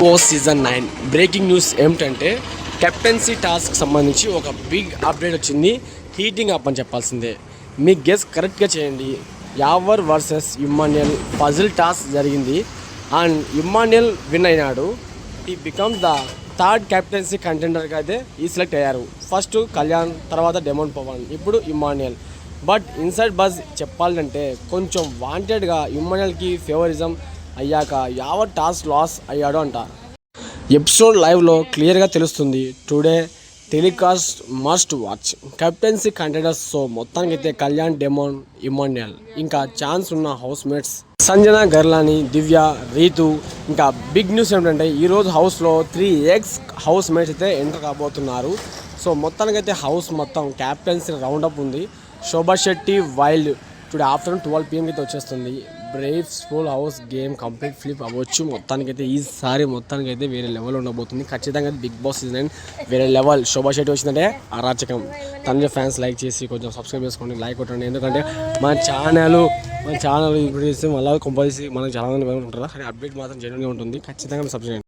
Boss season nine breaking news ఏమిటంటే captaincy task సంబంధించి ఒక బిగ్ అప్డేట్ వచ్చింది. హీటింగ్ అప్ అని చెప్పాల్సిందే. మీ గెస్ కరెక్ట్గా చేయండి. Yawar versus Emmanuel puzzle task జరిగింది. అండ్ ఇమ్మాన్యుయల్ విన్ అయినాడు. ఈ బికమ్ ద థర్డ్ కెప్టెన్సీ కంటెండర్గా అయితే ఈ సెలెక్ట్ అయ్యారు. ఫస్ట్ కళ్యాణ్ తర్వాత డెమోన్ పవన్ ఇప్పుడు ఇమ్మాన్యుయల్ బట్ ఇన్సైడ్ బజ్ చెప్పాలంటే కొంచెం వాంటెడ్గా ఇమ్మాన్యుయల్కి ఫేవరిజం అయ్యాక యావత్ టాస్క్ లాస్ అయ్యాడు అంట. ఎపిసోడ్ లైవ్లో క్లియర్గా తెలుస్తుంది today telecast must watch. Captaincy contenders so మొత్తానికి అయితే కళ్యాణ్ డెమోన్ ఇమాన్యుయల్. ఇంకా ఛాన్స్ ఉన్న హౌస్ మేట్స్ సంజన గర్లాని దివ్య రీతు. ఇంకా బిగ్ న్యూస్ ఏంటంటే ఈరోజు హౌస్లో త్రీ ఎక్స్ హౌస్ మేట్స్ అయితే ఎంటర్ కాబోతున్నారు. సో మొత్తానికైతే హౌస్ మొత్తం క్యాప్టెన్సీ రౌండప్ ఉంది. Shobha Shetty wild today afternoon twelve పిఎంకి అయితే వచ్చేస్తుంది. Braves full house game complete flip అవ్వచ్చు. మొత్తానికైతే ఈసారి మొత్తానికైతే వేరే లెవెల్ ఉండబోతుంది. ఖచ్చితంగా బిగ్ బాస్ సీజన్ వేరే లెవెల్ శోభా శెట్టి వచ్చిందంటే అరాచకం. తన ఫ్యాన్స్ లైక్ చేసి కొంచెం సబ్స్క్రైబ్ చేసుకోండి లైక్ కొట్టండి. ఎందుకంటే మన ఛానల్ మన ఛానల్ ఇప్పుడు చేస్తే మళ్ళీ కంపల్సరీ మనకు చాలా మంది ఉంటారు కానీ అప్డేట్ మాత్రం జెన్యున్గా ఉంటుంది. ఖచ్చితంగా సబ్స్క్రైబ్